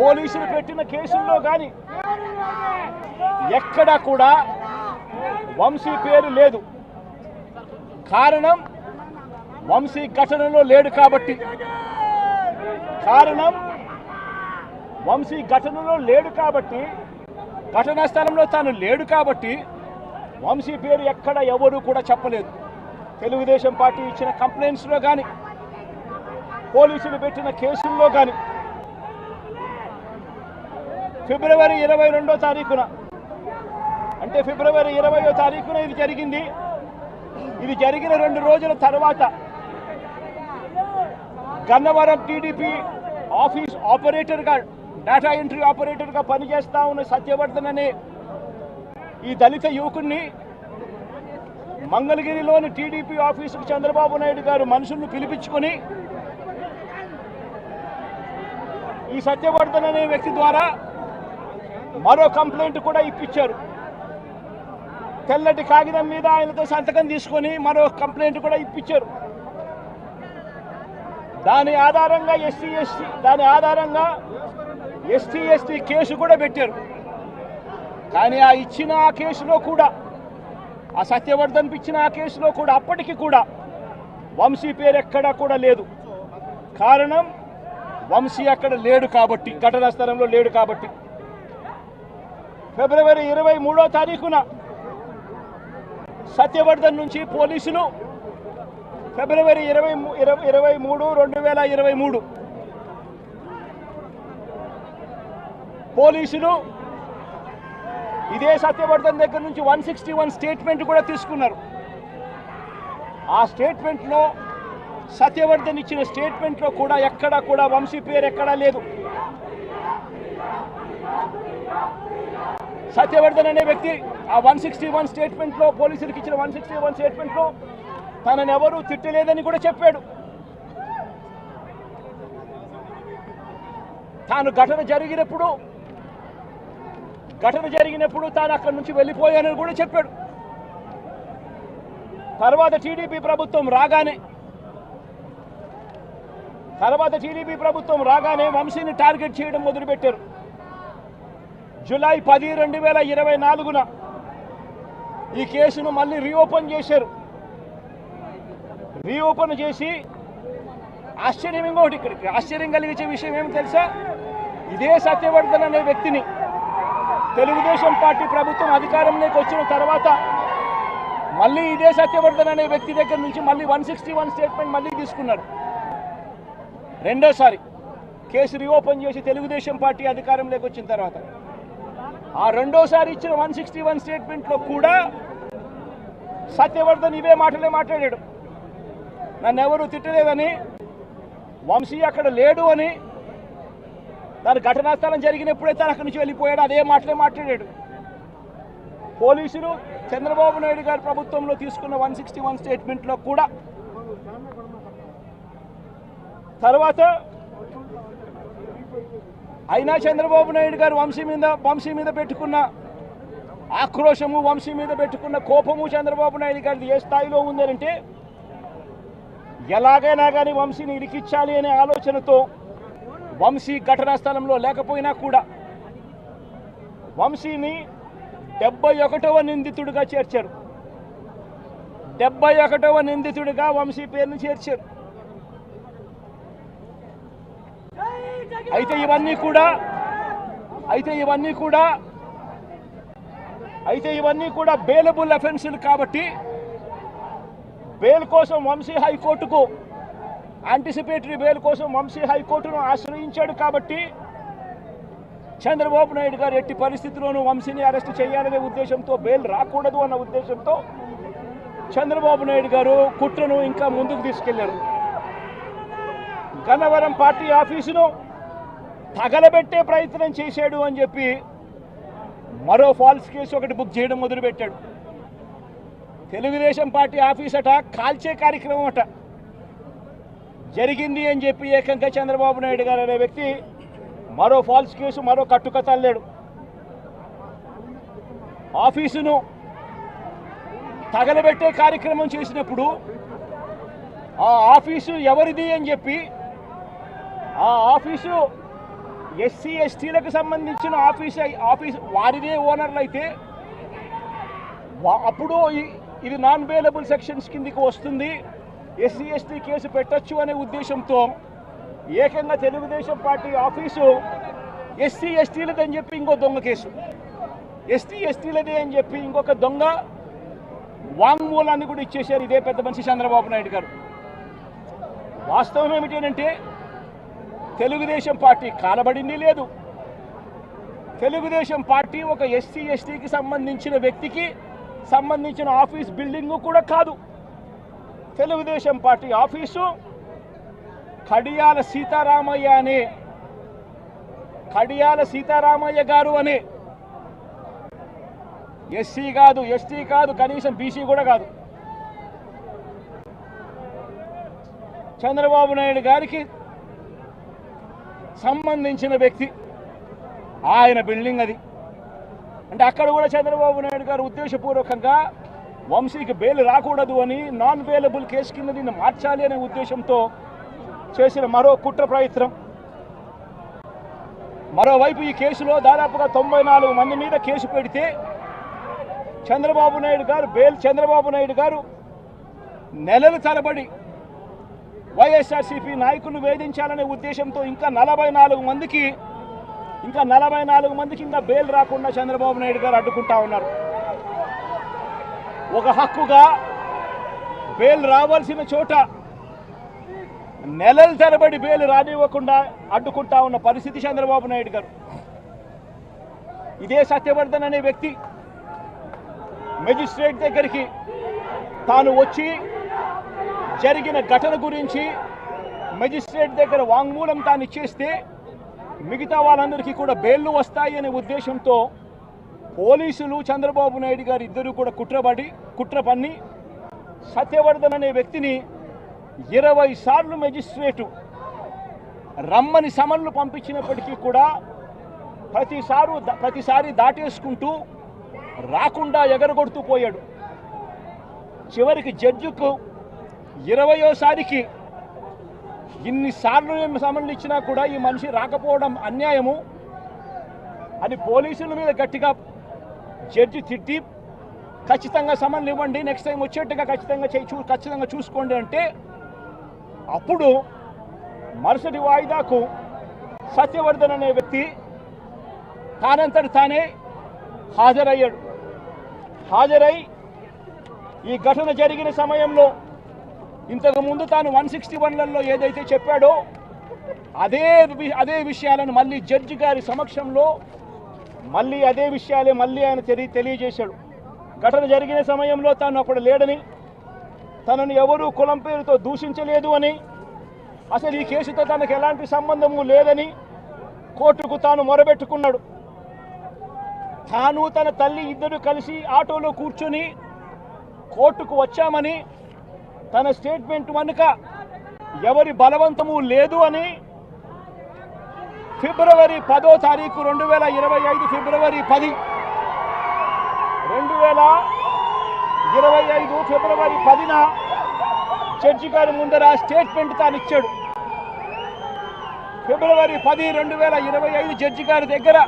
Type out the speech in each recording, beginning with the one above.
పోలీసులు పెట్టిన కేసుల్లో కానీ ఎక్కడ కూడా వంశీ పేరు లేదు. కారణం వంశీ ఘటనలో లేడు కాబట్టి. కారణం వంశీ ఘటనలో లేడు కాబట్టి ఘటనా స్థలంలో తాను లేడు కాబట్టి వంశీ పేరు ఎక్కడ ఎవరు కూడా చెప్పలేదు. తెలుగుదేశం పార్టీ ఇచ్చిన కంప్లైంట్స్లో కానీ పోలీసులు పెట్టిన కేసుల్లో కానీ ఫిబ్రవరి ఇరవై రెండో తారీఖున. అంటే ఫిబ్రవరి ఇరవయో తారీఖున ఇది జరిగింది. ఇది జరిగిన రెండు రోజుల తర్వాత గన్నవరం టీడీపీ ఆఫీస్ ఆపరేటర్గా డేటా ఎంట్రీ ఆపరేటర్గా పనిచేస్తా ఉన్న సత్యవర్ధన్ అనే ఈ దళిత యువకుడిని మంగళగిరిలోని టీడీపీ ఆఫీసుకు చంద్రబాబు నాయుడు గారు మనుషులను పిలిపించుకొని ఈ సత్యవర్ధన్ అనే వ్యక్తి ద్వారా మరో కంప్లైంట్ కూడా ఇప్పించారు. తెల్లటి కాగితం మీద ఆయనతో సంతకం తీసుకొని మరో కంప్లైంట్ కూడా ఇప్పించారు. దాని ఆధారంగా ఎస్సీ ఎస్టీ దాని ఆధారంగా ఎస్టీ ఎస్టీ కేసు కూడా పెట్టారు. కానీ ఆ ఇచ్చిన ఆ కేసులో కూడా ఆ సత్యవర్ధన్ ఇచ్చిన ఆ కేసులో కూడా అప్పటికి కూడా వంశీ పేరు ఎక్కడా కూడా లేదు. కారణం వంశీ అక్కడ లేడు కాబట్టి ఘటనా స్థలంలో లేడు కాబట్టి. ఫిబ్రవరి ఇరవై మూడో తారీఖున సత్యవర్ధన్ నుంచి పోలీసులు ఫిబ్రవరి ఇరవై మూ- ఇరవై ఇరవై మూడు రెండు వేల ఇరవై మూడు పోలీసులు ఇదే సత్యవర్ధన్ దగ్గర నుంచి వన్ సిక్స్టీ వన్ స్టేట్మెంట్ కూడా తీసుకున్నారు. ఆ స్టేట్మెంట్లో సత్యవర్ధన్ ఇచ్చిన స్టేట్మెంట్లో కూడా ఎక్కడా కూడా వంశీ పేరు ఎక్కడా లేదు. సత్యవర్ధన్ అనే వ్యక్తి ఆ వన్ సిక్స్టీ వన్ స్టేట్మెంట్లో పోలీసులకు ఇచ్చిన వన్ సిక్స్టీ వన్ స్టేట్మెంట్లో తనని ఎవరూ తిట్టలేదని కూడా చెప్పాడు. తాను ఘటన జరిగినప్పుడు ఘటన జరిగినప్పుడు తాను అక్కడి నుంచి వెళ్ళిపోయానని కూడా చెప్పాడు. తర్వాత టీడీపీ ప్రభుత్వం రాగానే తర్వాత టీడీపీ ప్రభుత్వం రాగానే వంశీని టార్గెట్ చేయడం మొదలుపెట్టారు. జూలై పది రెండు వేల ఇరవై నాలుగున ఈ కేసును మళ్ళీ రీఓపెన్ చేశారు. రీఓపెన్ చేసి ఆశ్చర్యం ఇంకోటి ఇక్కడికి. ఆశ్చర్యం కలిగించే విషయం ఏమి తెలుసా? ఇదే సత్యవర్ధన్ అనే వ్యక్తిని తెలుగుదేశం పార్టీ ప్రభుత్వం అధికారంలోకి వచ్చిన తర్వాత మళ్ళీ ఇదే సత్యవర్ధన్ అనే వ్యక్తి దగ్గర నుంచి మళ్ళీ వన్ సిక్స్టీ వన్ స్టేట్మెంట్ మళ్ళీ తీసుకున్నారు. రెండోసారి కేసు రీఓపెన్ చేసి తెలుగుదేశం పార్టీ అధికారంలోకి వచ్చిన తర్వాత ఆ రెండోసారి ఇచ్చిన వన్ సిక్స్టీ వన్ స్టేట్మెంట్లో కూడా సత్యవర్ధన్ ఇవే మాటలే మాట్లాడాడు. నన్ను ఎవరు తిట్టలేదని వంశీ అక్కడ లేడు అని దాని ఘటనా స్థలం జరిగినప్పుడే తను అక్కడి నుంచి వెళ్ళిపోయాడు అదే మాటలే మాట్లాడాడు. పోలీసులు చంద్రబాబు నాయుడు గారి ప్రభుత్వంలో తీసుకున్న వన్ సిక్స్టీ వన్ స్టేట్మెంట్లో కూడా తర్వాత అయినా చంద్రబాబు నాయుడు గారు వంశీ మీద వంశీ మీద పెట్టుకున్న ఆక్రోశము వంశీ మీద పెట్టుకున్న కోపము చంద్రబాబు నాయుడు గారిది ఏ స్థాయిలో ఉందనంటే ఎలాగైనా కానీ వంశీని ఇరికిచ్చాలి అనే ఆలోచనతో వంశీ ఘటనా స్థలంలో లేకపోయినా కూడా వంశీని డెబ్బై ఒకటవ నిందితుడిగా చేర్చారు. డెబ్బై ఒకటవ నిందితుడిగా వంశీ పేరును చేర్చారు. అయితే ఇవన్నీ కూడా అయితే ఇవన్నీ కూడా అయితే ఇవన్నీ కూడా బెయిలబుల్ అఫెన్సులు కాబట్టి బెయిల్ కోసం వంశీ హైకోర్టుకు యాంటిసిపేటరీ బెయిల్ కోసం వంశీ హైకోర్టును ఆశ్రయించాడు కాబట్టి చంద్రబాబు నాయుడు గారు ఎట్టి పరిస్థితుల్లోనూ వంశీని అరెస్ట్ చేయాలనే ఉద్దేశంతో బెయిల్ రాకూడదు అన్న ఉద్దేశంతో చంద్రబాబు నాయుడు గారు కుట్రను ఇంకా ముందుకు తీసుకెళ్ళారు. గన్నవరం పార్టీ ఆఫీసును తగలబెట్టే ప్రయత్నం చేశాడు అని చెప్పి మరో ఫాల్స్ కేసు ఒకటి బుక్ చేయడం మొదలుపెట్టాడు. తెలుగుదేశం పార్టీ ఆఫీస్ అట కాల్చే కార్యక్రమం అట జరిగింది అని చెప్పి ఏకంగా చంద్రబాబు నాయుడు గారు అనే వ్యక్తి మరో ఫాల్స్ కేసు మరో కట్టుకథ అల్లాడు. ఆఫీసును తగలబెట్టే కార్యక్రమం చేసినప్పుడు ఆ ఆఫీసు ఎవరిది అని చెప్పి ఆ ఆఫీసు ఎస్సీ ఎస్టీలకు సంబంధించిన ఆఫీస్ ఆఫీస్ వారిదే ఓనర్లు అయితే వా- అప్పుడు ఇది నాన్ బెయిలబుల్ సెక్షన్స్ కిందికి వస్తుంది. ఎస్సీ ఎస్టీ కేసు పెట్టొచ్చు అనే ఉద్దేశంతో ఏకంగా తెలుగుదేశం పార్టీ ఆఫీసు ఎస్సీ ఎస్టీలదని చెప్పి ఇంకో దొంగ కేసు. ఎస్టీ ఎస్టీలదే అని చెప్పి ఇంకొక దొంగ వాంగ్మూలాన్ని కూడా ఇచ్చేశారు ఇదే పెద్ద మనిషి చంద్రబాబు నాయుడు గారు. వాస్తవం ఏమిటంటే తెలుగుదేశం పార్టీ కానబడింది లేదు. తెలుగుదేశం పార్టీ ఒక ఎస్సీ ఎస్టీకి సంబంధించిన వ్యక్తికి సంబంధించిన ఆఫీస్ బిల్డింగు కూడా కాదు. తెలుగుదేశం పార్టీ ఆఫీసు కడియాల సీతారామయ్య అనే కడియాల సీతారామయ్య గారు అనే. ఎస్సీ కాదు ఎస్టీ కాదు కనీసం బీసీ కూడా కాదు. చంద్రబాబు నాయుడు గారికి సంబంధించిన వ్యక్తి. ఆయన బిల్డింగ్ అది. అంటే అక్కడ కూడా చంద్రబాబు నాయుడు గారు ఉద్దేశపూర్వకంగా వంశీకి బెయిల్ రాకూడదు అని నాన్ బెయిలబుల్ కేసు కింద దీన్ని మార్చాలి అనే ఉద్దేశంతో చేసిన మరో కుట్ర ప్రయత్నం. మరోవైపు ఈ కేసులో దాదాపుగా తొంభై నాలుగు మంది మీద కేసు పెడితే చంద్రబాబు నాయుడు గారు బెయిల్ చంద్రబాబు నాయుడు గారు నెలల తరబడి వైఎస్ఆర్సీపీ నాయకులు వేధించాలనే ఉద్దేశంతో ఇంకా నలభై నాలుగు మందికి ఇంకా నలభై నాలుగు మందికి ఇంకా బెయిల్ రాకుండా చంద్రబాబు నాయుడు గారు అడ్డుకుంటా ఉన్నారు. ఒక హక్కుగా బెయిల్ రావాల్సిన చోట నెలల తరబడి బెయిల్ రానివ్వకుండా అడ్డుకుంటా ఉన్న పరిస్థితి చంద్రబాబు నాయుడు గారు. ఇదే సత్యవర్ధన్ అనే వ్యక్తి మెజిస్ట్రేట్ దగ్గరికి తాను వచ్చి జరిగిన ఘటన గురించి మెజిస్ట్రేట్ దగ్గర వాంగ్మూలం తాను ఇచ్చేస్తే మిగతా వాళ్ళందరికీ కూడా బెయిల్లు వస్తాయి అనే ఉద్దేశంతో పోలీసులు చంద్రబాబు నాయుడు గారు ఇద్దరు కూడా కుట్రపడి కుట్ర పన్ని సత్యవర్ధన్ అనే వ్యక్తిని ఇరవై సార్లు మెజిస్ట్రేటు రమ్మని సమన్లు పంపించినప్పటికీ కూడా ప్రతిసారు ప్రతిసారి దాటేసుకుంటూ రాకుండా ఎగరగొడుతూ పోయాడు. చివరికి జడ్జికు ఇరవయోసారికి ఇన్నిసార్లు మేము సమన్లు ఇచ్చినా కూడా ఈ మనిషి రాకపోవడం అన్యాయము అని పోలీసుల మీద గట్టిగా జడ్జి తిట్టి ఖచ్చితంగా సమన్లు ఇవ్వండి నెక్స్ట్ టైం వచ్చేట్టుగా ఖచ్చితంగా చేయి చూ ఖచ్చితంగా చూసుకోండి అంటే అప్పుడు మరుసటి వాయిదాకు సత్యవర్ధన్ అనే వ్యక్తి తానంతటి తానే హాజరయ్యాడు. హాజరై ఈ ఘటన జరిగిన సమయంలో ఇంతకుముందు తాను వన్ సిక్స్టీ వన్లలో ఏదైతే చెప్పాడో అదే వి- అదే విషయాలను మళ్ళీ జడ్జి గారి సమక్షంలో మళ్ళీ అదే విషయాలే మళ్ళీ ఆయన తెలియ తెలియజేశాడు. ఘటన జరిగిన సమయంలో తాను అప్పుడు లేడని తనను ఎవరూ కులం పేరుతో దూషించలేదు అని అసలు ఈ కేసుతో తనకు ఎలాంటి సంబంధము లేదని కోర్టుకు తాను మొరబెట్టుకున్నాడు. తాను తన తల్లి ఇద్దరు కలిసి ఆటోలో కూర్చొని కోర్టుకు వచ్చామని తన స్టేట్మెంట్ వెనుక ఎవరి బలవంతము లేదు అని ఫిబ్రవరి పదో తారీఖు రెండు వేల ఇరవై ఐదు ఫిబ్రవరి పది. రెండు వేల ఇరవై ఐదు ఫిబ్రవరి పదిన జడ్జి గారి ముందర స్టేట్మెంట్ తాను ఇచ్చాడు. ఫిబ్రవరి పది రెండు వేల ఇరవై ఐదు జడ్జి గారి దగ్గర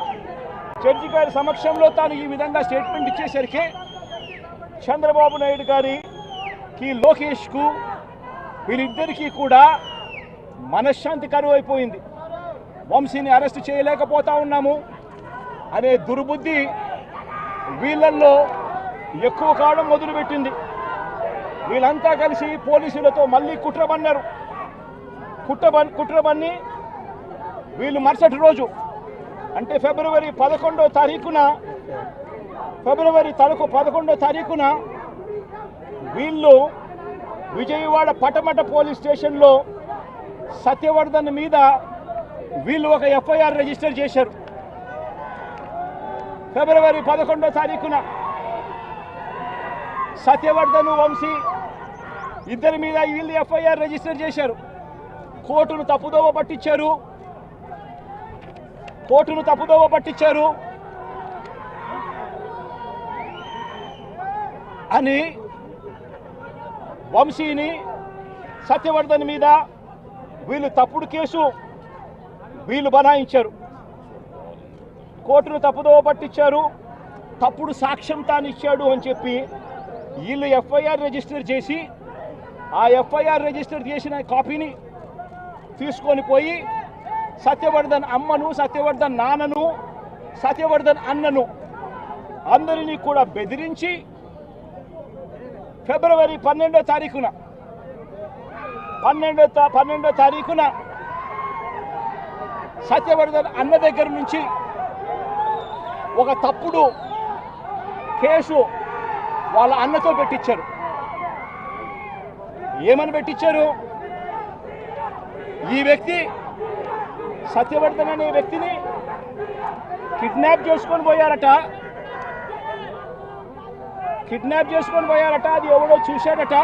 జడ్జి గారి సమక్షంలో తాను ఈ విధంగా స్టేట్మెంట్ ఇచ్చేసరికి చంద్రబాబు నాయుడు గారి కి లోకేష్కు వీళ్ళిద్దరికీ కూడా మనశ్శాంతి కరువు అయిపోయింది వంశీని అరెస్ట్ చేయలేకపోతా ఉన్నాము అనే దుర్బుద్ధి వీళ్ళల్లో ఎక్కువ కావడం మొదలుపెట్టింది. వీళ్ళంతా కలిసి పోలీసులతో మళ్ళీ కుట్రబన్నారు. కుట్రబన్ కుట్రబన్ని వీళ్ళు మరుసటి రోజు అంటే ఫిబ్రవరి పదకొండో తారీఖున ఫిబ్రవరి తలకు పదకొండో తారీఖున వీళ్ళు విజయవాడ పటమట పోలీస్ స్టేషన్లో సత్యవర్ధన్ మీద వీళ్ళు ఒక ఎఫ్ఐఆర్ రిజిస్టర్ చేశారు. ఫిబ్రవరి పదకొండో తారీఖున సత్యవర్ధన్ వంశీ ఇద్దరి మీద వీళ్ళు ఎఫ్ఐఆర్ రిజిస్టర్ చేశారు. కోర్టును తప్పుదోవ పట్టించారు. కోర్టును తప్పుదోవ పట్టించారు. అని వంశీని సత్యవర్ధన్ మీద వీళ్ళు తప్పుడు కేసు వీళ్ళు బనాయించారు. కోర్టును తప్పుదోవ పట్టించారు. తప్పుడు సాక్ష్యం తాను ఇచ్చాడు అని చెప్పి వీళ్ళు ఎఫ్ఐఆర్ రిజిస్టర్ చేసి ఆ ఎఫ్ఐఆర్ రిజిస్టర్ చేసిన కాపీని తీసుకొని పోయి సత్యవర్ధన్ అమ్మను సత్యవర్ధన్ నాన్నను సత్యవర్ధన్ అన్నను అందరినీ కూడా బెదిరించి ఫిబ్రవరి పన్నెండో తారీఖున. పన్నెండో పన్నెండో తారీఖున సత్యవర్ధన్ అన్న దగ్గర నుంచి ఒక తప్పుడు కేసు వాళ్ళ అన్నతో పెట్టించారు ఏమని పెట్టించారు ఈ వ్యక్తి సత్యవర్ధన్ అనే వ్యక్తిని కిడ్నాప్ చేసుకొని పోయారట. కిడ్నాప్ చేసుకొని పోయారట అది ఎవడో చూశాడట.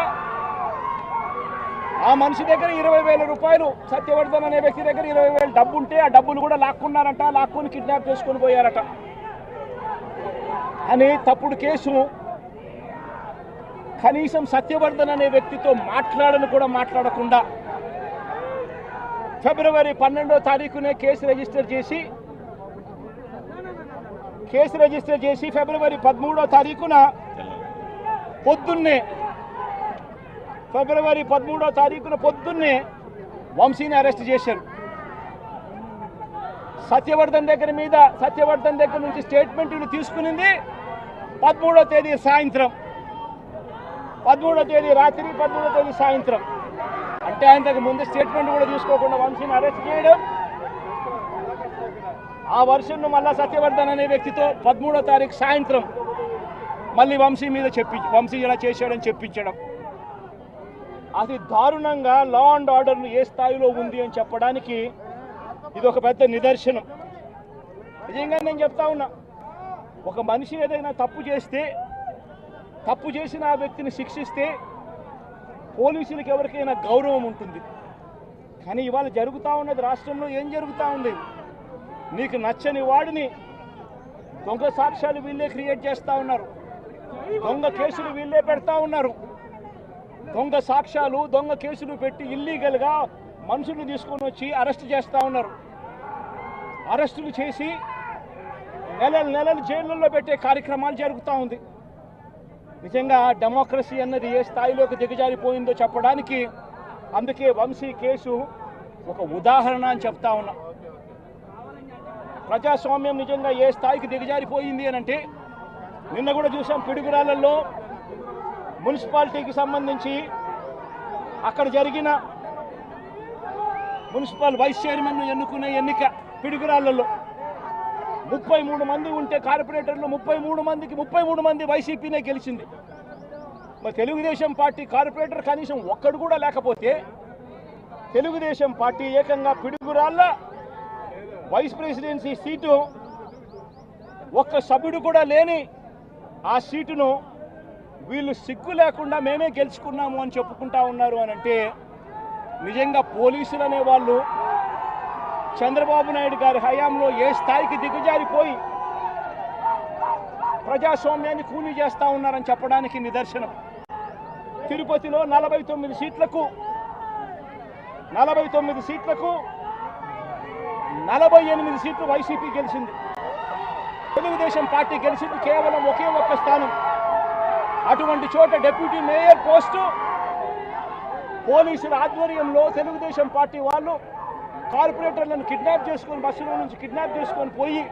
ఆ మనిషి దగ్గర ఇరవై వేల రూపాయలు సత్యవర్ధన్ అనే వ్యక్తి దగ్గర ఇరవై వేలు డబ్బు ఉంటే ఆ డబ్బులు కూడా లాక్కున్నారట లాక్కొని కిడ్నాప్ చేసుకొని పోయారట. అని తప్పుడు కేసు. కనీసం సత్యవర్ధన్ అనే వ్యక్తితో మాట్లాడను కూడా మాట్లాడకుండా ఫిబ్రవరి పన్నెండో తారీఖునే కేసు రిజిస్టర్ చేసి కేసు రిజిస్టర్ చేసి ఫిబ్రవరి పదమూడో తారీఖున పొద్దున్నే ఫిబ్రవరి పదమూడో తారీఖున పొద్దున్నే వంశీని అరెస్ట్ చేశారు. సత్యవర్ధన్ దగ్గర మీద సత్యవర్ధన్ దగ్గర నుంచి స్టేట్మెంట్లు తీసుకునింది. పదమూడో తేదీ సాయంత్రం. పదమూడో తేదీ రాత్రి పదమూడో తేదీ సాయంత్రం. అంటే ఆయనకు ముందు స్టేట్మెంట్ కూడా తీసుకోకుండా వంశీని అరెస్ట్ చేయడం. ఆ వర్షన్ను మళ్ళా సత్యవర్ధన్ అనే వ్యక్తితో పదమూడో తారీఖు సాయంత్రం మళ్ళీ వంశీ మీద చెప్పి వంశీ ఇలా చేశాడని చెప్పించడం. అది దారుణంగా లా అండ్ ఆర్డర్ ఏ స్థాయిలో ఉంది అని చెప్పడానికి ఇది ఒక పెద్ద నిదర్శనం. నిజంగా నేను చెప్తా ఉన్నా ఒక మనిషి ఏదైనా తప్పు చేస్తే తప్పు చేసిన ఆ వ్యక్తిని శిక్షిస్తే పోలీసులకు ఎవరికైనా గౌరవం ఉంటుంది. కానీ ఇవాళ జరుగుతూ ఉన్నది రాష్ట్రంలో ఏం జరుగుతూ ఉంది? నీకు నచ్చని వాడిని దొంగ సాక్ష్యాలు వీళ్ళే క్రియేట్ చేస్తూ ఉన్నారు. దొంగ కేసులు వీళ్ళే పెడతా ఉన్నారు. దొంగ సాక్ష్యాలు దొంగ కేసులు పెట్టి ఇల్లీగల్గా మనుషులు తీసుకొని వచ్చి అరెస్ట్ చేస్తూ ఉన్నారు. అరెస్టులు చేసి నెలలు నెలలు జైళ్ళల్లో పెట్టే కార్యక్రమాలు జరుగుతూ ఉంది. నిజంగా డెమోక్రసీ అన్నది ఏ స్థాయిలోకి దిగజారిపోయిందో చెప్పడానికి అందుకే వంశీ కేసు ఒక ఉదాహరణ అని చెప్తా ఉన్నా. ప్రజాస్వామ్యం నిజంగా ఏ స్థాయికి దిగజారిపోయింది అని అంటే నిన్న కూడా చూసాం పిడుగురాళ్ళల్లో మున్సిపాలిటీకి సంబంధించి అక్కడ జరిగిన మున్సిపల్ వైస్ చైర్మన్ను ఎన్నుకునే ఎన్నిక పిడుగురాళ్ళలో ముప్పై మూడు మంది ఉంటే కార్పొరేటర్లు ముప్పై మూడు మందికి ముప్పై మూడు మంది వైసీపీనే గెలిచింది. మరి తెలుగుదేశం పార్టీ కార్పొరేటర్ కనీసం ఒక్కడు కూడా లేకపోతే తెలుగుదేశం పార్టీ ఏకంగా పిడుగురాళ్ళ వైస్ ప్రెసిడెన్సీ సీటు ఒక్క సభ్యుడు కూడా లేని ఆ సీటును వీళ్ళు సిగ్గు లేకుండా మేమే గెలుచుకున్నాము అని చెప్పుకుంటా ఉన్నారు అని అంటే నిజంగా పోలీసులు అనే వాళ్ళు చంద్రబాబు నాయుడు గారి హయాంలో ఏ స్థాయికి దిగజారిపోయి ప్రజాస్వామ్యాన్ని కూలీ చేస్తూ ఉన్నారని చెప్పడానికి నిదర్శనం. తిరుపతిలో నలభై తొమ్మిది సీట్లకు నలభై తొమ్మిది సీట్లకు నలభై ఎనిమిది సీట్లు వైసీపీ గెలిచింది. తెలుగుదేశం పార్టీ గెలిచింది కేవలం ఒకే ఒక్క స్థానం. అటువంటి చోట డిప్యూటీ మేయర్ పోస్టు పోలీసుల ఆధ్వర్యంలో తెలుగుదేశం పార్టీ వాళ్ళు కార్పొరేటర్లను కిడ్నాప్ చేసుకొని బస్సులో నుంచి కిడ్నాప్ చేసుకొని పోయి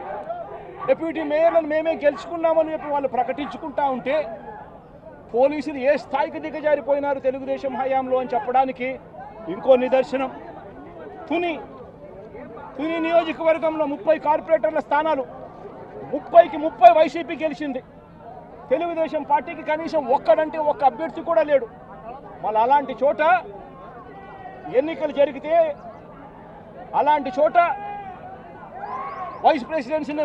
డిప్యూటీ మేయర్లను మేమే గెలుచుకున్నామని చెప్పి వాళ్ళు ప్రకటించుకుంటా ఉంటే పోలీసులు ఏ స్థాయికి దిగజారిపోయినారు తెలుగుదేశం హయాంలో అని చెప్పడానికి ఇంకో నిదర్శనం. తుని తుని నియోజకవర్గంలో ముప్పై కార్పొరేటర్ల స్థానాలు ముప్పైకి ముప్పై వైసీపీ గెలిచింది. తెలుగుదేశం పార్టీకి కనీసం ఒక్కడంటే ఒక్క అభ్యర్థి కూడా లేడు. మళ్ళీ అలాంటి చోట ఎన్నికలు జరిగితే అలాంటి చోట వైస్ ప్రెసిడెన్సీని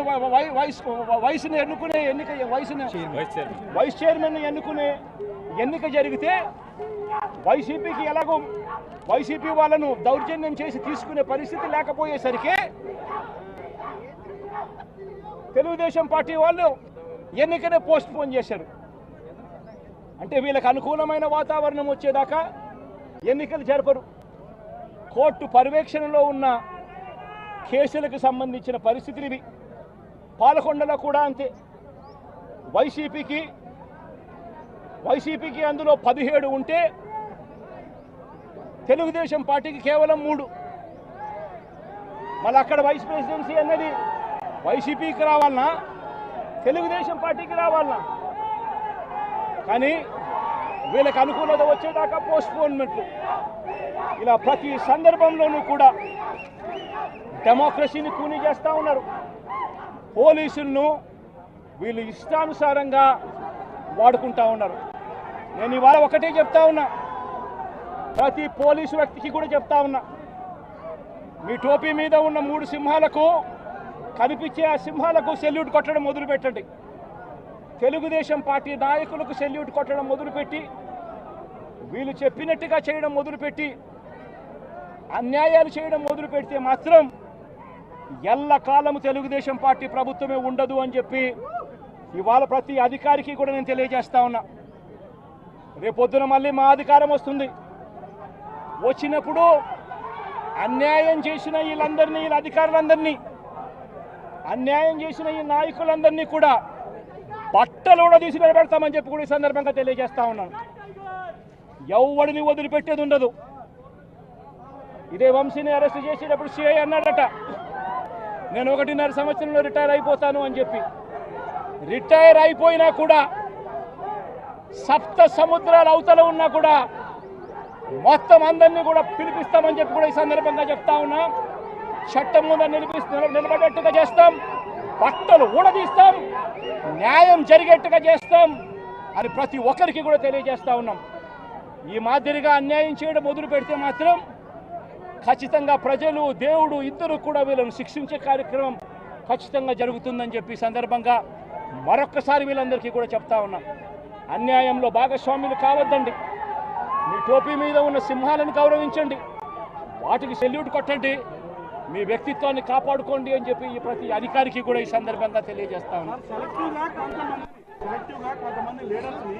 వైస్ వయసుని ఎన్నుకునే ఎన్నిక వయసుని వైస్ చైర్మన్. ఎన్నుకునే ఎన్నిక జరిగితే వైసీపీకి ఎలాగో వైసీపీ వాళ్ళను దౌర్జన్యం చేసి తీసుకునే పరిస్థితి లేకపోయేసరికి తెలుగుదేశం పార్టీ వాళ్ళు ఎన్నికనే పోస్ట్ పోన్ చేశారు. అంటే వీళ్ళకి అనుకూలమైన వాతావరణం వచ్చేదాకా ఎన్నికలు జరపరు. కోర్టు పర్యవేక్షణలో ఉన్న కేసులకు సంబంధించిన పరిస్థితులు ఇవి. పాలకొండలో కూడా అంతే. వైసీపీకి వైసీపీకి అందులో పదిహేడు ఉంటే తెలుగుదేశం పార్టీకి కేవలం మూడు. మళ్ళీ అక్కడ వైస్ ప్రెసిడెన్సీ అన్నది వైసీపీకి రావాలన్నా తెలుగుదేశం పార్టీకి రావాలన్నా. కానీ వీళ్ళకి అనుకూలత వచ్చేదాకా పోస్ట్పోన్మెంట్లు ఇలా ప్రతి సందర్భంలోనూ కూడా డెమోక్రసీని కూని చేస్తూ ఉన్నారు. పోలీసులను వీళ్ళు ఇష్టానుసారంగా వాడుకుంటా ఉన్నారు. నేను ఇవాళ ఒకటే చెప్తా ఉన్నా. ప్రతి పోలీసు వ్యక్తికి కూడా చెప్తా ఉన్నా. మీ టోపీ మీద ఉన్న మూడు సింహాలకు కనిపించే ఆ సింహాలకు సెల్యూట్ కొట్టడం మొదలుపెట్టండి. తెలుగుదేశం పార్టీ నాయకులకు సెల్యూట్ కొట్టడం మొదలుపెట్టి వీళ్ళు చెప్పినట్టుగా చేయడం మొదలుపెట్టి అన్యాయాలు చేయడం మొదలు పెడితే మాత్రం ఎల్లకాలము తెలుగుదేశం పార్టీ ప్రభుత్వమే ఉండదు అని చెప్పి ఇవాళ ప్రతి అధికారికి కూడా నేను తెలియజేస్తా ఉన్నా. రేపొద్దున మళ్ళీ మా అధికారం వస్తుంది. వచ్చినప్పుడు అన్యాయం చేసిన వీళ్ళందరినీ వీళ్ళ అధికారులందరినీ అన్యాయం చేసిన ఈ నాయకులందరినీ కూడా బట్టలు కూడా తీసి నిలబెడతామని చెప్పి కూడా ఈ సందర్భంగా తెలియజేస్తా ఉన్నాను. ఎవడిని వదిలిపెట్టేది ఉండదు. ఇదే వంశీని అరెస్ట్ చేసేటప్పుడు సిఐ అన్నాడట నేను ఒకటిన్నర సంవత్సరంలో రిటైర్ అయిపోతాను అని చెప్పి. రిటైర్ అయిపోయినా కూడా సప్త సముద్రాల అవతల ఉన్నా కూడా మొత్తం అందరినీ కూడా పిలిపిస్తామని చెప్పి కూడా ఈ సందర్భంగా చెప్తా ఉన్నా. చట్టం ముందు నిలిపిస్తూ నిలబడేట్టుగా చేస్తాం. బట్టలు ఊడదీస్తాం. న్యాయం జరిగేట్టుగా చేస్తాం అని ప్రతి ఒక్కరికి కూడా తెలియజేస్తా ఉన్నాం. ఈ మాదిరిగా అన్యాయం చేయడం మొదలు పెడితే మాత్రం ఖచ్చితంగా ప్రజలు దేవుడు ఇద్దరు కూడా వీళ్ళను శిక్షించే కార్యక్రమం ఖచ్చితంగా జరుగుతుందని చెప్పి సందర్భంగా మరొక్కసారి వీళ్ళందరికీ కూడా చెప్తా ఉన్నాం. అన్యాయంలో భాగస్వాములు కావద్దండి. మీ టోపీ మీద ఉన్న సింహాలను గౌరవించండి. వాటికి సెల్యూట్ కొట్టండి. మీ వ్యక్తిత్వాన్ని కాపాడుకోండి అని చెప్పి ఈ ప్రతి అధికారికి కూడా ఈ సందర్భంగా తెలియజేస్తా ఉన్నాం. సెలెక్టివ్గా కొంతమంది సెలెక్టివ్గా కొంతమంది లీడర్స్ని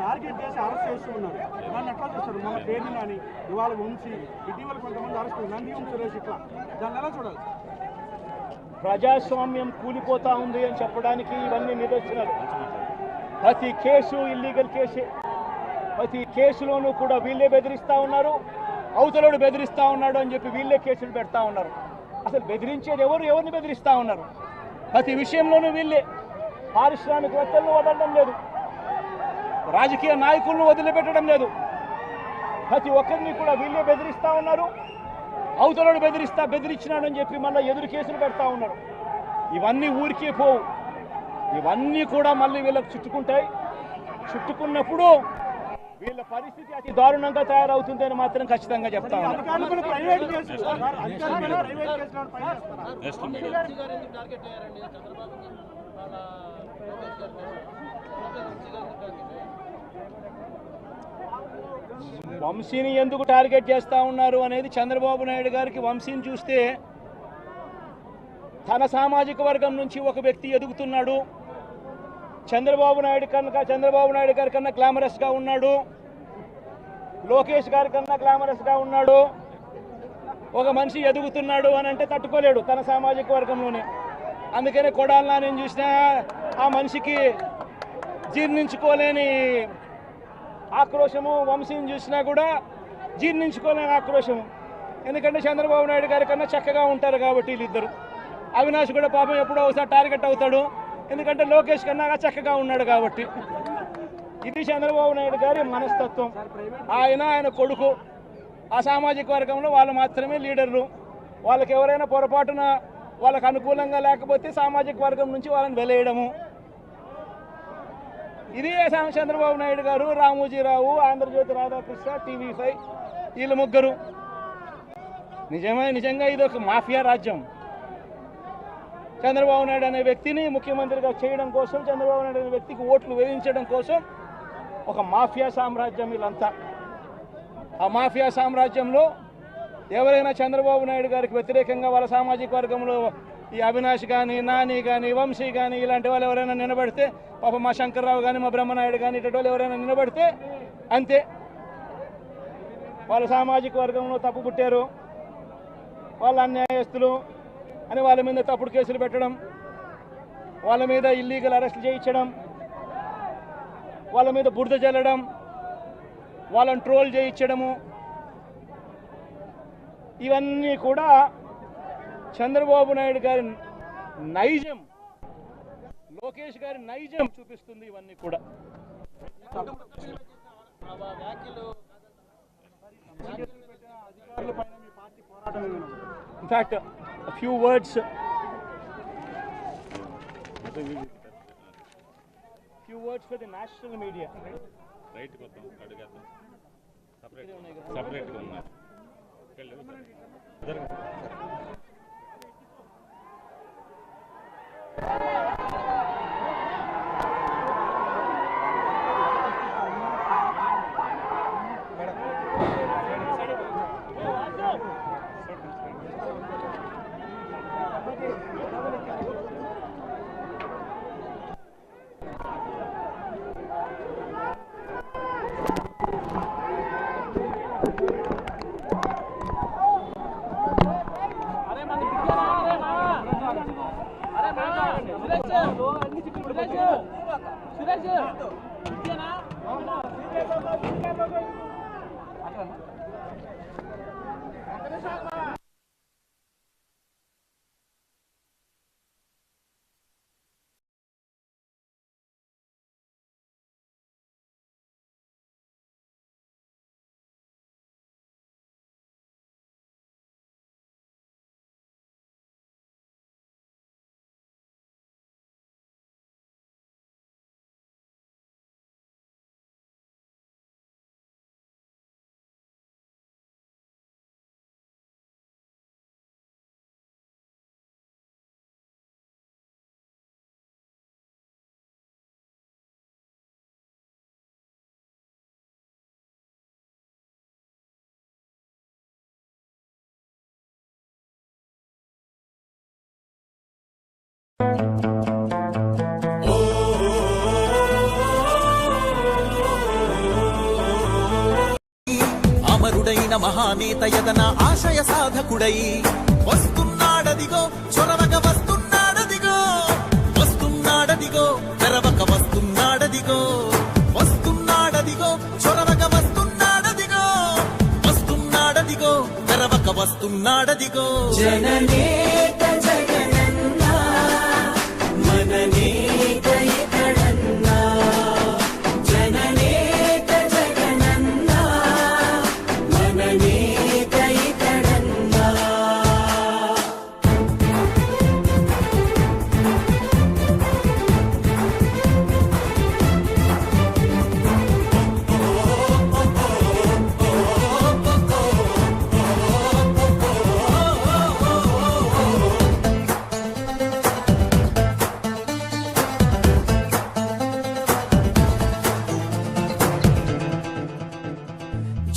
టార్గెట్ చేసి అరెస్ట్ చేస్తూ ఉన్నారు. దాన్ని ఎట్లా చూస్తారు? మన పేరుని కానీ ఇవాళ ఉంచి ఇటీవల కొంతమంది అరెస్ట్ నంది వంశ సురేష్ ఇట్లా. దాన్ని ఎలా చూడాలి? ప్రజాస్వామ్యం కూలిపోతా ఉంది అని చెప్పడానికి ఇవన్నీ నిదర్శనాలు. ప్రతి కేసు ఇల్లీగల్ కేసే. ప్రతి కేసులోనూ కూడా వీళ్ళే బెదిరిస్తా ఉన్నారు. అవతలోడు బెదిరిస్తా ఉన్నాడు అని చెప్పి వీళ్ళే కేసులు పెడతా ఉన్నారు. అసలు బెదిరించేది ఎవరు? ఎవరిని బెదిరిస్తూ ఉన్నారు? ప్రతి విషయంలోనూ వీళ్ళే. పారిశ్రామికవేత్తలను వదలడం లేదు. రాజకీయ నాయకులను వదిలిపెట్టడం లేదు. ప్రతి ఒక్కరిని కూడా వీళ్ళే బెదిరిస్తూ ఉన్నారు. అవతలను బెదిరిస్తా బెదిరించినాడని చెప్పి మళ్ళీ ఎదురు కేసులు పెడతా ఉన్నారు. ఇవన్నీ ఊరికే పోవు. ఇవన్నీ కూడా మళ్ళీ వీళ్ళకు చుట్టుకుంటాయి. చుట్టుకున్నప్పుడు వీళ్ళ పరిస్థితి అతి దారుణంగా తయారవుతుందని మాత్రం ఖచ్చితంగా చెప్తాను వంశీని ఎందుకు టార్గెట్ చేస్తా ఉన్నారు అనేది చంద్రబాబు నాయుడు గారికి వంశీని చూస్తే తన సామాజిక వర్గం నుంచి ఒక వ్యక్తి ఎదుగుతున్నాడు. చంద్రబాబు నాయుడు కనుక చంద్రబాబు నాయుడు గారి కన్నా గ్లామరస్గా ఉన్నాడు. లోకేష్ గారి కన్నా గ్లామరస్గా ఉన్నాడు. ఒక మనిషి ఎదుగుతున్నాడు అని అంటే తట్టుకోలేడు తన సామాజిక వర్గంలోనే. అందుకనే కొడాలనా నేను చూసినా ఆ మనిషికి జీర్ణించుకోలేని ఆక్రోశము వంశీని చూసినా కూడా జీర్ణించుకోలేని ఆక్రోశము. ఎందుకంటే చంద్రబాబు నాయుడు గారి కన్నా చక్కగా ఉంటారు కాబట్టి వీళ్ళిద్దరు. అవినాష్ కూడా పాపం ఎప్పుడో ఒకసారి టార్గెట్ అవుతాడు. ఎందుకంటే లోకేష్ కన్నా చక్కగా ఉన్నాడు కాబట్టి. ఇది చంద్రబాబు నాయుడు గారి మనస్తత్వం. ఆయన ఆయన కొడుకు. ఆ సామాజిక వర్గంలో వాళ్ళు మాత్రమే లీడర్లు. వాళ్ళకి ఎవరైనా పొరపాటున వాళ్ళకు అనుకూలంగా లేకపోతే సామాజిక వర్గం నుంచి వాళ్ళని వెలేయడము. ఇది చంద్రబాబు నాయుడు గారు రామోజీరావు ఆంధ్రజ్యోతి రాధాకృష్ణ టీవీ ఫైవ్ వీళ్ళు ముగ్గురు. నిజమే నిజంగా ఇది ఒక మాఫియా రాజ్యం. చంద్రబాబు నాయుడు అనే వ్యక్తిని ముఖ్యమంత్రిగా చేయడం కోసం చంద్రబాబు నాయుడు అనే వ్యక్తికి ఓట్లు వేయించడం కోసం ఒక మాఫియా సామ్రాజ్యం వీళ్ళంతా. ఆ మాఫియా సామ్రాజ్యంలో ఎవరైనా చంద్రబాబు నాయుడు గారికి వ్యతిరేకంగా వాళ్ళ సామాజిక వర్గంలో ఈ అవినాష్ కానీ నాని కానీ వంశీ కానీ ఇలాంటి వాళ్ళు ఎవరైనా నిలబడితే పాప మా శంకర్రావు కానీ మా బ్రహ్మనాయుడు కానీ ఇటువంటి వాళ్ళు ఎవరైనా నిలబడితే అంతే. వాళ్ళ సామాజిక వర్గంలో తప్పు పుట్టారు. వాళ్ళ అన్యాయస్తులు అని వాళ్ళ మీద తప్పుడు కేసులు పెట్టడం వాళ్ళ మీద ఇల్లీగల్ అరెస్ట్ చేయించడం వాళ్ళ మీద బురద జల్లడం వాళ్ళని ట్రోల్ చేయించడము. ఇవన్నీ కూడా చంద్రబాబు నాయుడు గారి నైజం లోకేష్ గారి నైజం చూపిస్తుంది ఇవన్నీ కూడా. ఆ వ్యాఖ్యలు అధికారుల పైన మీ పార్టీ పోరాటం ఏమైనా ఉందా? In fact few words few words for the national media right కొత్తాం అడుగేద్దాం separate సపరేట్గా ఉన్నారు వెళ్ళు. Thank you. నేత ఎదన ఆశయ సాధకుడై. వస్తున్నాడదిగో చొరవక వస్తున్నాడదిగో. వస్తున్నాడదిగో తెరవక వస్తున్నాడదిగో. వస్తున్నాడదిగో చొరవక వస్తున్నాడదిగో. వస్తున్నాడదిగో తెరవక వస్తున్నాడదిగో. జననేత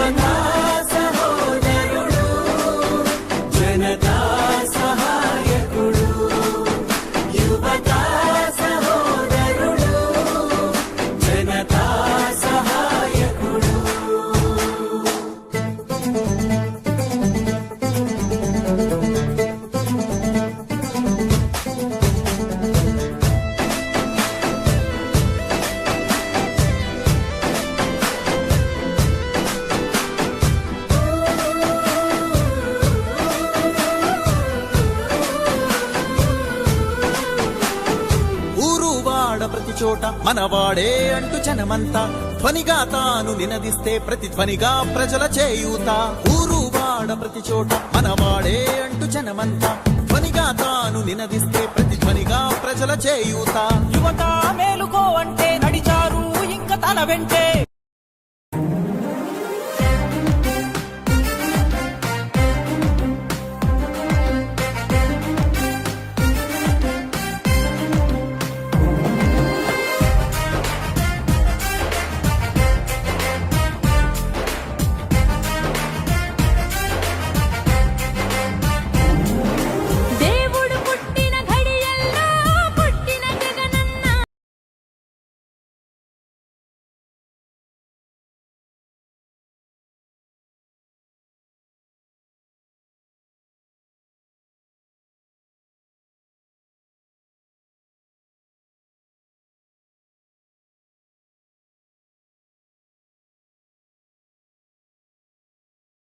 యువతా అంటూ జనమంతా ధ్వనిగా తాను నినదిస్తే ప్రతి ధ్వనిగా ప్రజల చేయూత. ఊరు వాడ ప్రతి చోట మనవాడే అంటూ జనమంతా ధ్వనిగా తాను నినదిస్తే ప్రతి ధ్వనిగా ప్రజల చేయూత. యువత మేలుకో అంటే నడిచారు ఇంక తన వెంటే